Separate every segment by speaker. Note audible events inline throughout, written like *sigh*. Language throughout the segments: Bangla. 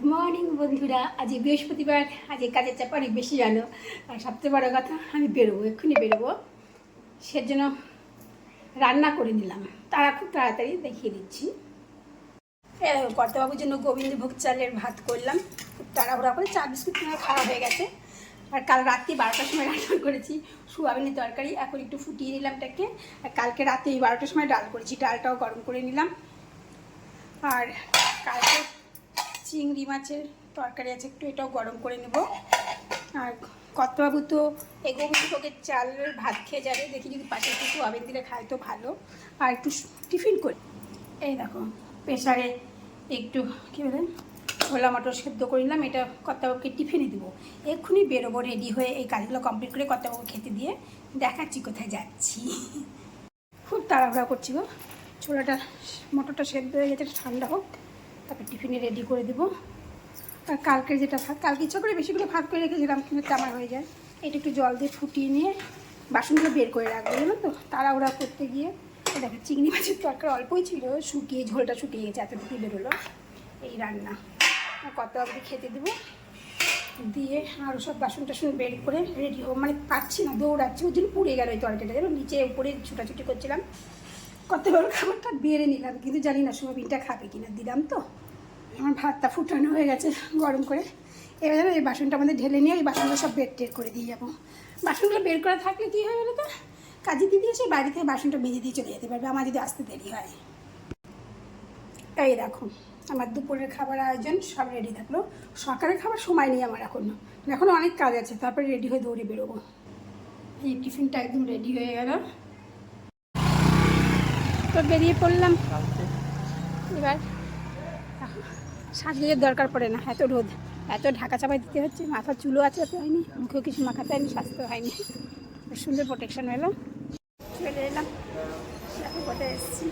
Speaker 1: গুড মর্নিং বন্ধুরা। আজ বৃহস্পতিবার আজ কাজের চাপ অনেক বেশি, জানো। আর সবচেয়ে বড় কথা, আমি বেরোবো, এক্ষুনি বেরোবো। সেজন্য রান্না করে নিলাম। তারা খুব তাড়াতাড়ি দেখিয়ে দিচ্ছি। কর্তাবাবুর জন্য গোবিন্দভোগ চালের ভাত করলাম। খুব তাড়াহুড়া করে চা, বিস্কুট খাওয়া হয়ে গেছে। আর কাল রাত্রি বারোটার সময় রান্না করেছি, সোয়াবিনের তরকারি। এখন একটু ফুটিয়ে নিলাম এটাকে। আর কালকে রাতে এই বারোটার সময় ডাল করেছি। ডালটাও গরম করে নিলাম। আর কালকে চিংড়ি মাছের তরকারি আছে, একটু এটাও গরম করে নেব। আর কতবাবু তো এই গোবিন্দভোগের চালের ভাত খেয়ে যাবে, দেখি যদি পাশে একটু সোয়াবিন দিলে খায় তো ভালো। আর একটু টিফিন করি। এই দেখো প্রেশারে একটু, কী বলেন ছোলা মটর সেদ্ধ করে নিলাম, এটা কর্তাবাবুকে টিফিনে দেবো। এক্ষুনি বেরোবো রেডি হয়ে এই কাজগুলো কমপ্লিট করে কর্তাবাবু খেতে দিয়ে দেখাচ্ছি কোথায় যাচ্ছি। খুব তাড়াহুড়া করছি গো। ছোলাটা, মটরটা সেদ্ধ হয়ে গেছে ঠান্ডা হোক। তারপর টিফিনে রেডি করে দেবো। আর কালকে যেটা ভাত, কালকে ইচ্ছা করে বেশিগুলো ভাত করে রেখেছিলাম কিন্তু আমার হয়ে যায়। এটা একটু জল দিয়ে ফুটিয়ে নিয়ে বাসনগুলো বের করে রাখব, জানো তো? তাড়াহুড়া করতে গিয়ে দেখো, চিংড়ি মাছের তরকারি অল্পই ছিল, শুকিয়ে, ঝোলটা শুকিয়ে গেছে এতটুকু বেরোলো। এই রান্না। কত অবধি খেতে দেবো? দিয়ে আরও সব বাসন টাসন বের করে রেডি হো মানে পাচ্ছি না, দৌড়াচ্ছি ওই জন্য পুড়ে গেল ওই তরকারিটা যেন নিচে উপরে ছুটাছুটি করছিলাম। কত বড় খাবারটা বেড়ে নিলাম, কিন্তু জানি না সোয়াবিনটা খাবে কিনা, দিলাম তো। আমার ভাতটা ফুটানো হয়ে গেছে গরম করে। এবার যেন এই বাসনটা আমাদের ঢেলে নিয়ে এই বাসনগুলো সব বের টের করে দিয়ে যাব। বাসনগুলো বের করা থাকলে কী হয় বলো তো কাজে দিদি এসে বাড়ি থেকে বাসনটা বেজে দিয়ে চলে যেতে পারবে, আমার যদি আসতে দেরি হয়। এই দেখো, আমার দুপুরের খাবার আয়োজন সব রেডি থাকল। সকালের খাবার সময় নেই আমার এখনও। এখনও অনেক কাজ আছে, তারপরে রেডি হয়ে দৌড়ে বেরোবো। এই টিফিনটা একদম রেডি হয়ে গেল। তো বেরিয়ে পড়লাম। এবার সাজগোজের দরকার পড়ে না এত রোদ এত ঢাকা চাপাই দিতে হচ্ছে মাথার চুলো আছে তো হয়নি মুখেও কিছু মাখাতে হয়নি স্বাস্থ্য হয়নি। সুন্দর প্রোটেকশন হলো চলে এলাম দেখো কোথায় এসেছি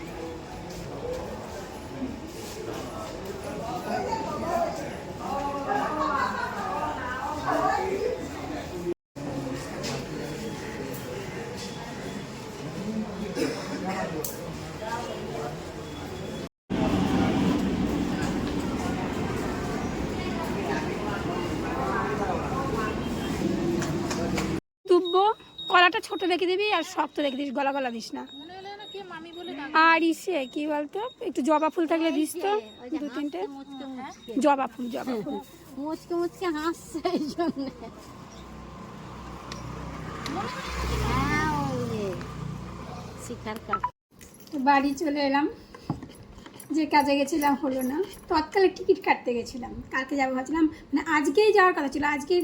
Speaker 1: তুব্বো কলাটা ছোট রেখে দিবি আর শক্ত রেখে দিস গলা গলা দিস না। আর ইসে কি বলতো? একটু জবা ফুল থাকলে দিস তো দু তিনটে। জবা ফুল জবা ফুল।
Speaker 2: মুচকে মুচকে হাসছে এই জন্য। হ্যাঁ,
Speaker 1: বাড়ি চলে এলাম। যে কাজে গেছিলাম হলো না। তৎকালে টিকিট কাটতে গেছিলাম। কালকে যাব ভাবছিলাম মানে আজকেই যাওয়ার কথা ছিল। আজকে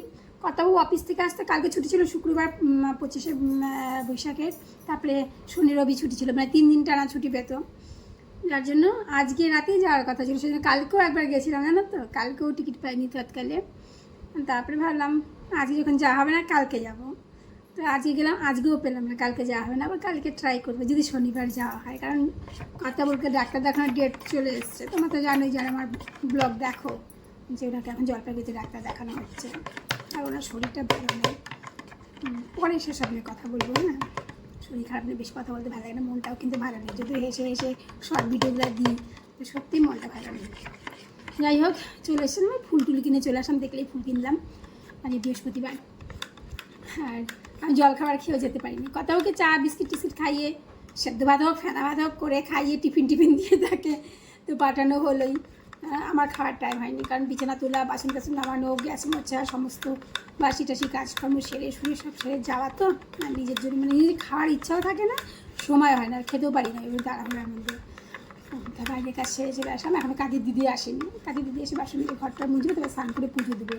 Speaker 1: কর্তাবু অফিস থেকে আসতে কালকে ছুটি ছিল শুক্রবার পঁচিশে বৈশাখের। তারপরে শনি, রবি ছুটি ছিল মানে তিন দিন টানা ছুটি পেত। যার জন্য আজকে রাতেই যাওয়ার কথা ছিল, সেজন্য কালকেও একবার গেছিলাম, জানো তো? কালকেও টিকিট পাইনি তৎকালে। তারপরে ভাবলাম, আজকে যখন যাওয়া হবে না, কালকে যাব। তো আজকে গেলাম, আজকেও পেলাম না, কালকে যাওয়া হবে না, আবার কালকে ট্রাই করব, যদি শনিবার যাওয়া হয়। কারণ কথা বলতে ডাক্তার দেখানোর ডেট চলে এসছে। তোমরা তো জানোই যারা আমার ব্লগ দেখো, যে ওনাকে এখন জলপাইগুড়িতে ডাক্তার দেখানো হচ্ছে। আর ওনার শরীরটা ভালো নেই। পরে সেসব নিয়ে কথা বলব না শরীর খারাপ নিয়ে বেশি কথা বলতে ভালো লাগে না, মনটাও কিন্তু ভালো নেই। যদি হেসে হেসে শর্ট ভিডিওগুলো দিই সত্যিই মনটা ভালো নেই। যাই হোক, চলে এসেছিলাম ওই ফুল টুল কিনে, চলে আসলাম, দেখলেই ফুল কিনলাম। মানে বৃহস্পতিবার। আর আমি জল খাবার খেয়েও যেতে পারিনি। কত ওকে চা, বিস্কিট টিস্কিট খাইয়ে, সেদ্ধ ভাত হোক, ফেনা ভাত হোক, করে খাইয়ে, টিফিন টিফিন দিয়ে তাকে তো পাঠানো হলোই। আমার খাওয়ার টাইম হয়নি। কারণ বিছানা তোলা, বাসন টাসন নামানো, গ্যাস মোছা, সমস্ত বাসি টাসি কাজকর্ম সেরে শুয়ে সব সেরে যাওয়া তো, আর নিজের জন্য মানে নিজের খাওয়ার ইচ্ছাও থাকে না, সময় হয় না খেতেও পারি না ওই তাড়াহুড়ার মধ্যে তা বাইরে কাজ সেরে চলে আসলাম, এখনও কাজের দিদি আসেনি। কাজের দিদি এসে বাসন দিয়ে ঘরটা মুছবে তবে স্নান করে পুজো দেবে।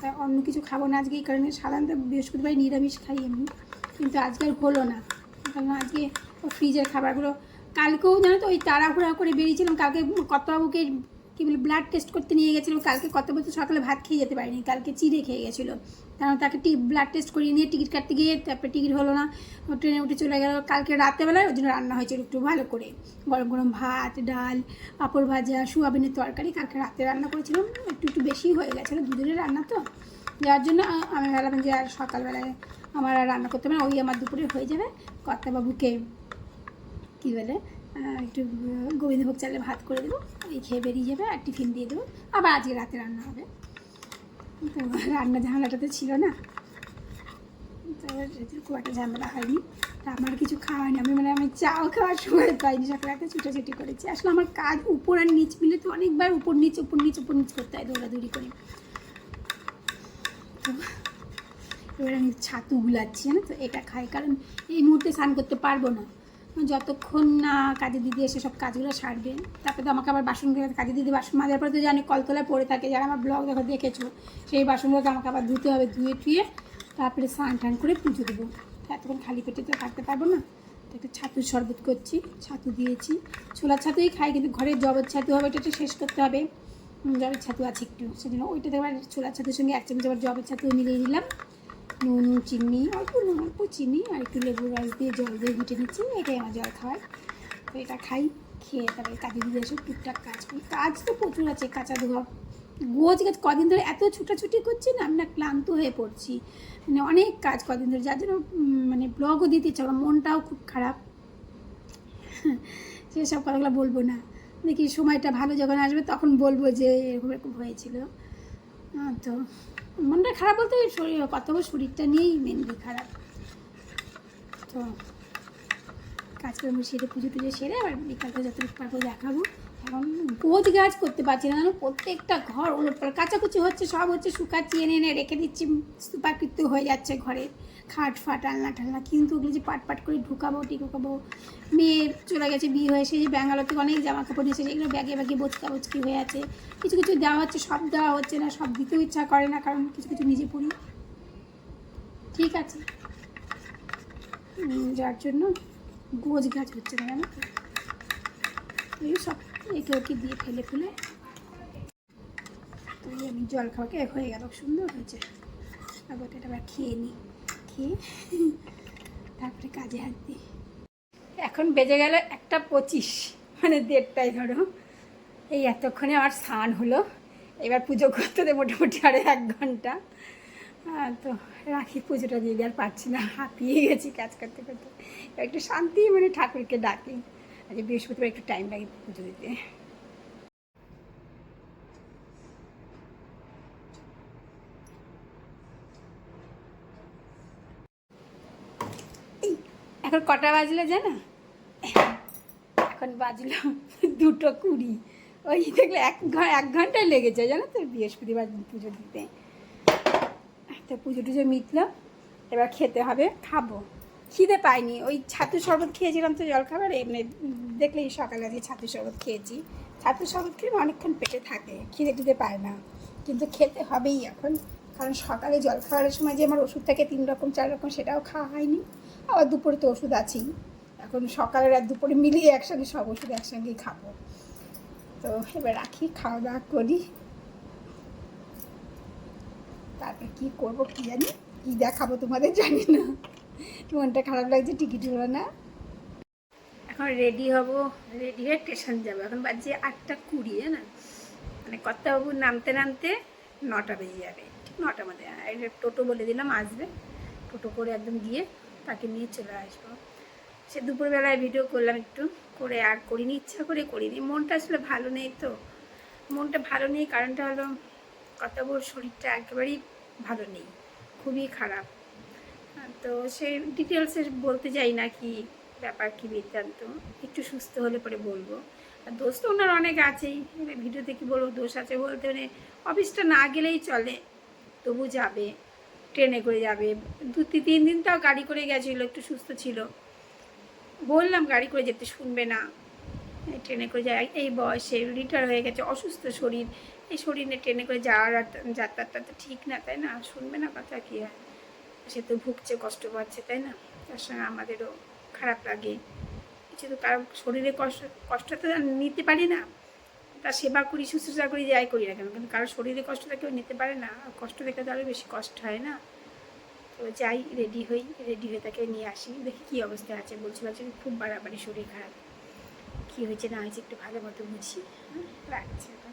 Speaker 1: তা অন্য কিছু খাব না আজকে, এই কারণে সাধারণত বৃহস্পতিবার নিরামিষ খাই এমনি, কিন্তু আজকে আর হলো না। কারণ আজকে ফ্রিজের খাবারগুলো কালকেও জানো তো ওই তাড়াহুড়া করে বেরিয়েছিলাম, কালকে কর্তাবাবুকে কী বলে ব্লাড টেস্ট করতে নিয়ে গেছিলাম, কালকে কত বছর সকালে ভাত খেয়ে যেতে পারিনি, কালকে চিড়ে খেয়ে গেছিল। কারণ তাকে টি ব্লাড টেস্ট করিয়ে নিয়ে টিকিট কাটতে গিয়ে তারপরে টিকিট হলো না ট্রেনে উঠে চলে গেল। কালকে রাত্রেবেলায় ওই জন্য রান্না হয়েছিল একটু ভালো করে। গরম গরম ভাত, ডাল, পাঁপড় ভাজা, সোয়াবিনের তরকারি, কালকে রাতে রান্না করেছিলাম, একটু একটু বেশি হয়ে গেছিল, দুদিনের রান্না তো। যার জন্য আমি ভাবলাম যে আর সকালবেলায় আমার আর রান্না করতে হবে না, ওই আমার দুপুরে হয়ে যাবে, কর্তাবাবুকে কী বলে? একটু গোবিন্দভোগ চালে ভাত করে দেবো। ওই খেয়ে বেরিয়ে যাবে আর টিফিন দিয়ে দেবো। আবার আজকে রাতে রান্না হবে। তো রান্না ঝামেলাটা তো ছিল না। তো খুব একটা ঝামেলা হয়নি আমার কিছু খাওয়া হয়নি। আমি মানে আমি চাও খাওয়ার সময় পাইনি, সকালে একটা ছুটোছুটি করেছি। আসলে আমার কাজ উপর আর নিচ মিলে তো অনেকবার উপর নিচ উপর নিচ উপর নিচ করতে হয় দৌড়াদৌড়ি করে। তো এবার আমি ছাতু গুলাচ্ছি, জানো তো? এটা খাই, কারণ এই মুহূর্তে স্নান করতে পারব না। যতক্ষণ না কাজে দিদি এসে সব কাজগুলো সারবে তারপরে তো আমাকে আবার বাসনগুলো কাজে দিদি বাসন মাজার পরে তো জানি কলতলায় পড়ে থাকে, যারা আমার ব্লগ দেখো দেখেছ, সেই বাসনগুলোকে আমাকে আবার ধুতে হবে, ধুয়ে টুয়ে তারপরে স্নান টান করে পুজো দেবো। এতক্ষণ খালি পেটে তো থাকতে পারব না, তো একটু ছাতুর শরবত করছি, ছাতু দিয়েছি, ছোলার ছাতুই খাই কিন্তু ঘরের জবর ছাতু হবে এটা শেষ করতে হবে। জবের ছাতু আছে একটু, সেজন্য ওইটাতে আবার ছোলার ছাতুর সঙ্গে এক চামচ আবার জবের ছাতু মিলিয়ে দিলাম নুন, চিনি, অল্প নুন, অল্প চিনি আর একটু লেবু রস দিয়ে জল দিয়ে গুটে নিচ্ছি, এটাই আমার জল খাওয়ার তো এটা খাই, খেয়ে তারপরে কাজে দিয়ে এসে টুকটাক কাজ করি। কাজ তো প্রচুর আছে, কাঁচা ধোয়া। গোজ গাছ কদিন ধরে এত ছুটাছুটি করছি না, আমি না ক্লান্ত হয়ে পড়ছি। মানে অনেক কাজ কদিন ধরে, যার জন্য মানে ব্লগও দিতে ইচ্ছা মনটাও খুব খারাপ। *laughs* সেসব কথাগুলো বলব না। দেখি সময়টা ভালো যখন আসবে, তখন বলব যে এরকম এরকম হয়েছিল। তো মনটা খারাপ বলতে শরীর কত শরীরটা নিয়েই মেনলি খারাপ। তো কাজকর্ম সেরে, পুজো টুজো সেরে আবার বিকালটা যতটুকু পারব দেখাবো। এখন গোজ গাছ করতে পারছি না প্রত্যেকটা ঘর ওলট কাচাকুচি হচ্ছে, সব হচ্ছে শুকাচ্ছি, এনে এনে রেখে দিচ্ছি, স্তূপাকৃত হয়ে যাচ্ছে ঘরে। খাট ফাট, আলনা টালনা, কিন্তু ওগুলো যে পাট পাট করে ঢুকাবো টিকুকাবো মেয়ে চলে গেছে, বিয়ে হয়ে সে যে ব্যাঙ্গালোর থেকে অনেক জামা কাপড় নিয়েছে এগুলো ব্যাগে ব্যাগে বোচকা বোচকি হয়ে আছে। কিছু কিছু দেওয়া হচ্ছে, সব দেওয়া হচ্ছে না, সব দিতেও ইচ্ছা করে না, কারণ কিছু কিছু নিজে পড়ি ঠিক আছে। যার জন্য গোজ গাছ হচ্ছে না জানো এই সব একে ওকে দিয়ে ফেলে ফেলে। আমি জল খাওয়াকে হয়ে গেল, সুন্দর হয়েছে। তারপর এটা আবার খেয়ে নিই খেয়ে তারপরে কাজে হাত দিই। এখন বেজে গেল একটা পঁচিশ মানে দেড়টায় ধরো। এই এতক্ষণে আমার স্নান হলো। এবার পুজো করতে হবে মোটামুটি আরও এক ঘণ্টা। তো রাখি পুজোটা দিয়ে আর পারছি না, হাঁপিয়ে গেছি কাজ করতে করতে। একটু শান্তি মানে ঠাকুরকে ডাকি। আজ বৃহস্পতিবার একটু টাইম লাগে পুজো দিতে এই, এখন কটা বাজলো জানো? এখন বাজলো দুটো কুড়ি। ওই দেখলে এক এক ঘন্টায় লেগেছে জানো তো বৃহস্পতিবার পুজো দিতে। তো পুজো টুজো মিটলো, এবার খেতে হবে, খাব। খিদে পাইনি, ওই ছাতু শরবত খেয়েছিলাম তো জলখাবার, এমনি দেখলেই সকালে আজকে ছাতু শরবত খেয়েছি। ছাতু শরবত খেলে অনেকক্ষণ পেটে থাকে, খিদে টিদে পায় না। কিন্তু খেতে হবেই এখন, কারণ সকালে জল খাওয়ার সময় যে আমার ওষুধ থাকে তিন রকম, চার রকম, সেটাও খাওয়া হয়নি। আবার দুপুরে তো ওষুধ আছেই। এখন সকালের আর দুপুরে মিলিয়ে একসঙ্গে সব ওষুধ একসঙ্গেই খাব। তো এবার রাখি, খাওয়া দাওয়া করি। তারপর কি করব কি জানি? কি দেখাবো তোমাদের জানি না। মনটা খারাপ লাগছে টিকিট হলো না। এখন রেডি হব রেডি হয়ে স্টেশন যাব। এখন বাজছে আটটা কুড়ি না? মানে কর্তাবাবু নামতে নামতে নটা বেজে যাবে। ঠিক নটা মধ্যে টোটো বলে দিলাম, আসবে। টোটো করে একদম গিয়ে তাকে নিয়ে চলে আসব। সে দুপুরবেলায় ভিডিও করলাম একটু, করে আর করিনি, ইচ্ছা করে করিনি। মনটা আসলে ভালো নেই তো। মনটা ভালো নেই, কারণটা হলো কর্তাবুর শরীরটা একেবারেই ভালো নেই, খুবই খারাপ। তো সে ডিটেলসে বলতে চাই না কি ব্যাপার, কি বৃত্তান্ত। একটু সুস্থ হলে পরে বলব। আর দোষ তো ওনার অনেক আছেই ভিডিওতে কি বলব দোষ আছে বলতে মানে অফিসটা না গেলেই চলে, তবু যাবে। ট্রেনে করে যাবে। দু তিন দিন তাও গাড়ি করে গেছিল, একটু সুস্থ ছিল। বললাম গাড়ি করে যেতে শুনবে না। ট্রেনে করে যায়, এই বয়সে রিটায়ার হয়ে গেছে, অসুস্থ শরীর। এই শরীর ট্রেনে করে যাওয়ার আর যাত্রাটা তো ঠিক না, তাই না? শুনবে না কথা কি হয়। সে তো ভুগছে, কষ্ট পাচ্ছে, তাই না? তার সঙ্গে আমাদেরও খারাপ লাগে। কিছু তো কারও শরীরে কষ্ট কষ্ট তো নিতে পারি না। তার সেবা করি শুশ্রূষা করি যাই করি না কেন? কিন্তু কারোর শরীরে কষ্টটা কেউ নিতে পারে না। কষ্ট দেখে তো আরও বেশি কষ্ট হয় না? তো যাই রেডি হই রেডি হয়ে তাকে নিয়ে আসি। দেখি কী অবস্থায় আছে। বলছি বলছি খুব বাড়াবাড়ি শরীর খারাপ। কী হয়েছে না হয়েছে একটু ভালো মতো বুঝি। হ্যাঁ, রাখছি।